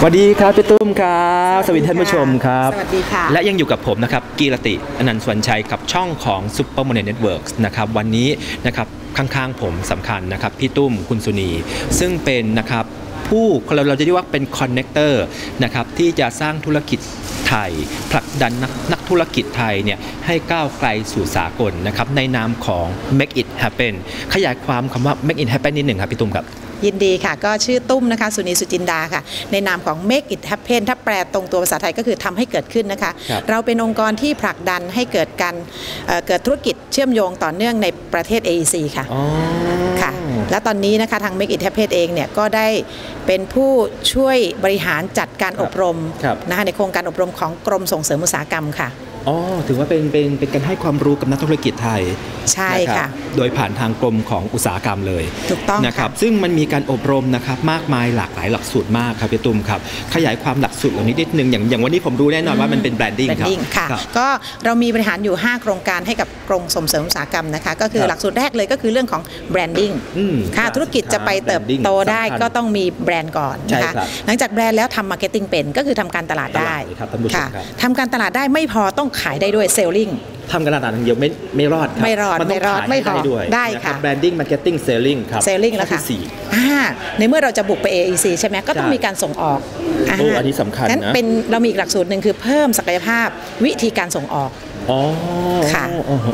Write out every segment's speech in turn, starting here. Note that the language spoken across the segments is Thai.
สวัสดีครับพี่ตุ้มครับสวัสดีท่านผู้ชมครับสวัสดีค่ะและยังอยู่กับผมนะครับกีรติอนันต์สวนชัยกับช่องของ Super m o n e y Networks นะครับวันนี้นะครับข้างๆผมสำคัญนะครับพี่ตุ้มคุณสุนี ซึ่งเป็นนะครับผู้เราเราจะเรียกว่าเป็นคอนเน c เตอร์นะครับที่จะสร้างธุรกิจไทยผลักดันนักนักธุรกิจไทยเนี่ยให้ก้าวไกลสู่สากลนะครับในนามของ Make It Happen ขยายความคำว่า Make It Happen นิดหนึ่งครับพี่ตุ้มครับ ยินดีค่ะ ก็ชื่อตุ้มนะคะ สุนีสุจินดาค่ะ ในนามของ Make It Happen ถ้าแปลตรงตัวภาษาไทยก็คือทำให้เกิดขึ้นนะคะครับเราเป็นองค์กรที่ผลักดันให้เกิดการเอ่อเกิดธุรกิจเชื่อมโยงต่อเนื่องในประเทศ AEC ค่ะอ๋อค่ะ และตอนนี้นะคะทาง Make It Happen เองเนี่ยก็ได้เป็นผู้ช่วยบริหารจัดการอบรมครับนะคะในโครงการอบรมของกรมส่งเสริมอุตสาหกรรมค่ะ อ๋อถือว่าเป็นเป็นเป็นการให้ความรู้กับนักธุรกิจไทยใช่นรับค่ะ โดยผ่านทางกรมของอุตสาหกรรมเลยถูกต้องนะครับค่ะซึ่งมันมีการอบรมนะครับมากมายหลากหลายหลักสูตรมากครับพี่ตุ้มครับ ขยายความหลักสูตรเหล่านี้นิดนึงอย่างอย่างวันนี้ผมรู้แน่นอนว่ามันเป็นแบรนดิ้งครับ branding ค่ะครับก็เรามีบริหารอยู่ 5 โครงการให้กับ กรมส่งเสริมอุตสาหกรรมนะคะ ก็คือครับหลักสูตรแรกเลยก็คือเรื่องของ branding อืมค่ะครับธุรกิจจะไปเติบโตได้ branding ก็ต้องมีแบรนด์ก่อนนะใช่คะครับหลังจากแบรนด์แล้วทำมาร์เก็ตติ้งเป็นก็คือทำการตลาดได้ตลาดเลยครับท่านผู้ชมค่ะครับทำการตลาดได้ไม่พอต้องขายได้ด้วยเซลลิงทำการตลาดอย่างเดียวไม่ไม่รอดคบไม่รอดมันต้องไม่รอดขายไม่พอให้ด้วยได้ค่ะแบรนดิ้งมาร์เก็ตติ้งเซลลิงครับเซลลิงแล้วข้อค่ะที่สี่อ่าในเมื่อเราจะบุกไป AEC ใช่ไหมก็ต้องใช่มีการส่งออกโอ้อันนี้สำคัญนะงั้นเป็นเรามีอีกหลักสูตรหนึ่งคือเพิ่มศักยภาพวิธีการส่งออกอ๋อ ค่ะ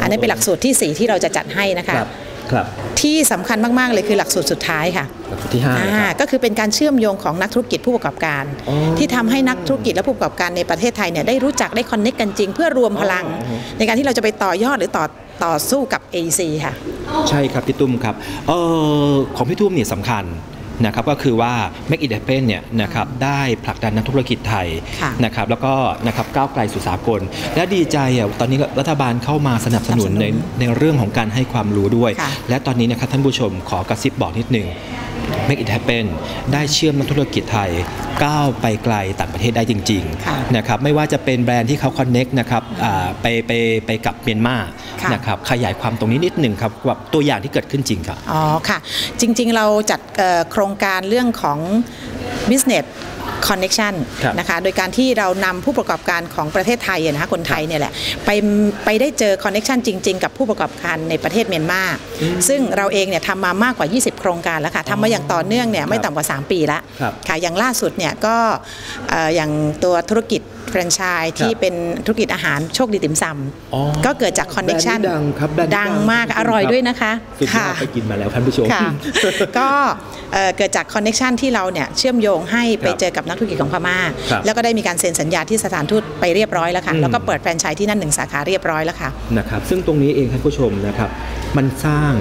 อันนี้เป็นหลักสูตรทีสี่ 4 ที่เราจะจัดให้นะคะครับครับที่สำคัญมาก ๆ เลยคือหลักสูตรสุดท้ายค่ะหลักสูตรที่ห้านะอ่าครับก็คือเป็นการเชื่อมโยงของนักธุรกิจผู้ประกอบการอ๋อที่ทำให้นักธุรกิจและผู้ประกอบการในประเทศไทยเนี่ยได้รู้จักได้คอนเน็กกันจริง เพื่อรวมพลังอ๋ออ๋อในการที่เราจะไปต่อยอดหรือต่อต่อสู้กับ AEC ค่ะ ใช่ครับพี่ตุ้มครับเออของพี่ตุ้มเนี่ยสำคัญ นะครับก็คือว่า Make It Happen เนี่ยนะครับได้ผลักดันนักธุรกิจไทยค่ะนะครับแล้วก็นะครับก้าวไกลสู่สากล และดีใจอะตอนนี้รัฐบาลเข้ามาสนับสนุนสนับสนุนในในเรื่องของการให้ความรู้ด้วยค่ะและตอนนี้นะครับท่านผู้ชมขอกระซิบบอกนิดหนึ่ง Make It Happen ได้เชื่อมนักธุรกิจไทยก้าวไปไกลต่างประเทศได้จริงค่ะๆนะครับไม่ว่าจะเป็นแบรนด์ที่เขาคอนเน็กนะครับอ่าไปไปไปกับเมียนมาค่ะ นะครับขยายความตรงนี้นิดหนึ่งครับกับตัวอย่างที่เกิดขึ้นจริงครับอ๋อค่ะ จริงๆเราจัดเอ่อโครงการเรื่องของ business connection ครับนะคะโดยการที่เรานำผู้ประกอบการของประเทศไทยอะนะคะคนไทยเนี่ยแหละไปไปได้เจอ connection จริง ๆ กับผู้ประกอบการในประเทศเมียนมาซึ่งเราเองเนี่ยทำมามากกว่า 20 โครงการแล้วค่ะทำมาอย่างต่อเนื่องเนี่ยไม่ต่ำกว่า 3 ปีละครับค่ะอย่างล่าสุดเนี่ยก็เอ่ออย่างตัวธุรกิจแฟรนไชส์ที่ครับเป็นธุรกิจอาหารโชคดีติ่มซอ๋อำก็เกิดจาก connection แบรนด์นี้ดังครับแบรนด์นี้ดังดังมากจริงๆอร่อยครับด้วยนะคะสุดยอค่ะดไปกินมาแล้วท่านผู้ชมค่ะก็เอ่อเกิดจากคอนเน็ชันที่เราเนี่ยเชื่อมโยงให้ไปครับเจอกับนักธุรกิจของพม่าครับแล้วก็ได้มีการเซ็นสัญญาที่สถานทูตไปเรียบร้อยแล้วค่ะอืมแล้วก็เปิดแฟรนไชส์ที่นั่นหนึ่งสาขาเรียบร้อยแล้วค่ะนะครับซึ่งตรงนี้เองท่านผู้ชมนะครับมันสร้าง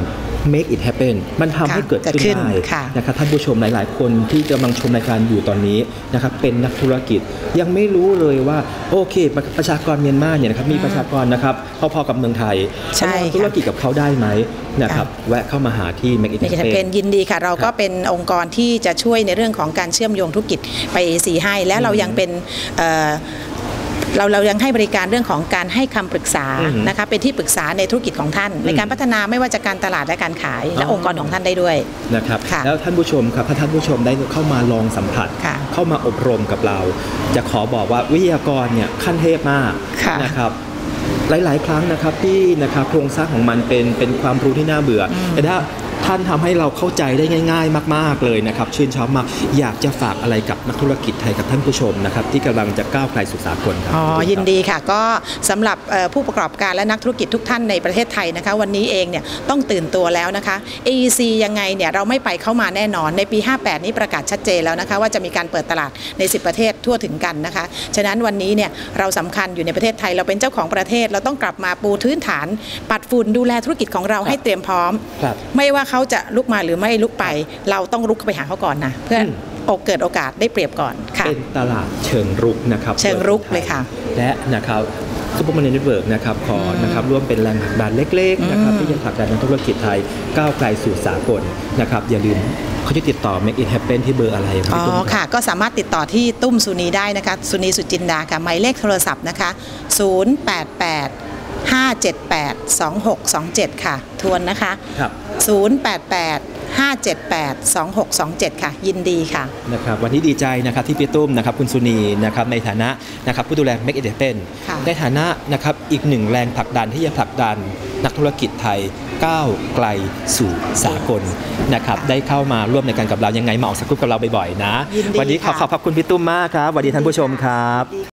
make it happen มันทำให้ค่ะเกิดเกิดขึ้ขึ้นนได้ค่ะนะครับท่านผู้ชมหลาย ๆ คนที่กำลังชมรายการอยู่ตอนนี้นะครับเป็นนักธุรกิจยังไม่รู้เลยว่าโอเค ประประชากรเมียนมาเนี่ยนะครับมีประชากรนะครับพอๆกับเมืองไทยใช่ทำค่ะธุรกิจกับเขาได้ไหมนะครับค่ะแวะเข้ามาหาที่ make it ในกิจกรรม happen เป็นยินดีค่ะ เราครัก็บเป็นองค์กรที่จะช่วยในเรื่องของการเชื่อมโยงธุรกิจไป AC ให้ และเรายังเป็น เอ่อเราเรายังให้บริการเรื่องของการให้คำปรึกษาอืมนะคะเป็นที่ปรึกษาในธุรกิจของท่าน ในการพัฒนาไม่ว่าจะการตลาดและการขาย และอ๋อองค์กรของท่านได้ด้วยนะครับค่ะแล้วท่านผู้ชมครับถ้าท่านผู้ชมได้เข้ามาลองสัมผัสค่ะเข้ามาอบรมกับเรา จะขอบอกว่าวิทยากรเนี่ยขั้นเทพมากค่ะนะครับหลาย ๆ ครั้งนะครับที่นะครับโครงสร้างของมันเป็นเป็นความรู้ที่น่าเบื่ออแต่ถ้า ท่านทำให้เราเข้าใจได้ง่าย ๆ มาก ๆเลยนะครับชื่นชอบมากอยากจะฝากอะไรกับนักธุรกิจไทยกับท่านผู้ชมนะครับที่กำลังจะก้าวไกลสู่สากลครัอ๋อครับยินดีค่ะ ก็สำหรับเอ่อผู้ประกอบการและนักธุรกิจทุกท่านในประเทศไทยนะคะ วันนี้เองเนี่ยต้องตื่นตัวแล้วนะคะ AEC ยังไงเนี่ยเราไม่ไปเข้ามาแน่นอนในปี 58 นี้ประกาศชัดเจนแล้วนะคะว่าจะมีการเปิดตลาดใน 10 ประเทศทั่วถึงกันนะคะฉะนั้นวันนี้เนี่ยเราสำคัญอยู่ในประเทศไทยเราเป็นเจ้าของประเทศเราต้องกลับมาปูพื้นฐานปัดฝุ่นดูแลธุรกิจของเราให้เตรียมพร้อมครับ ไม่ว่าเขาจะลุกมาหรือไม่ลุกไป เราต้องลุกเข้าไปหาเขาก่อนนะเพื่ออมอกเกิดโอกาสได้เปรียบก่อนค่ะเป็นตลาดเชิงรุกนะครับเชิงรุกเลยค่ะ และนะครับซูเปอร์มาร์เน็ตเวิร์กนะครับขอนะครับร่วมเป็นแรงผลักดันเล็กๆนะครับที่จะผลักดันนักธุรกิจไทยก้าวไกลสู่สากลนะครับอย่าลืมเขาจะติดต่อ Make It Happen ที่เบอร์อะไรครับอ๋พี่ตุ้มอรับค่ะ ก็สามารถติดต่อที่ตุ้มสุนีได้นะคะ สุนีสุจินดาค่ะหมายเลขโทรศัพท์นะคะ 088 578 2627 ค่ะ ทวนนะคะครับ 088 578 2627 ค่ะ ยินดีค่ะนะครับวันนี้ดีใจนะครับที่พี่ตุ้มนะครับคุณสุนีนะครับในฐานะนะครับผู้ดูแล Make It Happen ค่ะในฐานะนะครับอีกหนึ่งแรงผลักดันที่จะผลักดันนักธุรกิจไทยก้าวไกลสู่สากลนะครับได้เข้ามาร่วมในการกับเรายังไงมาออกสกุปกับเราบ่อยๆนะยินดีวันี้ขอค่ะขอบพระคุณพี่ตุ้มมากครับสวัสดีท่านผู้ชมครับ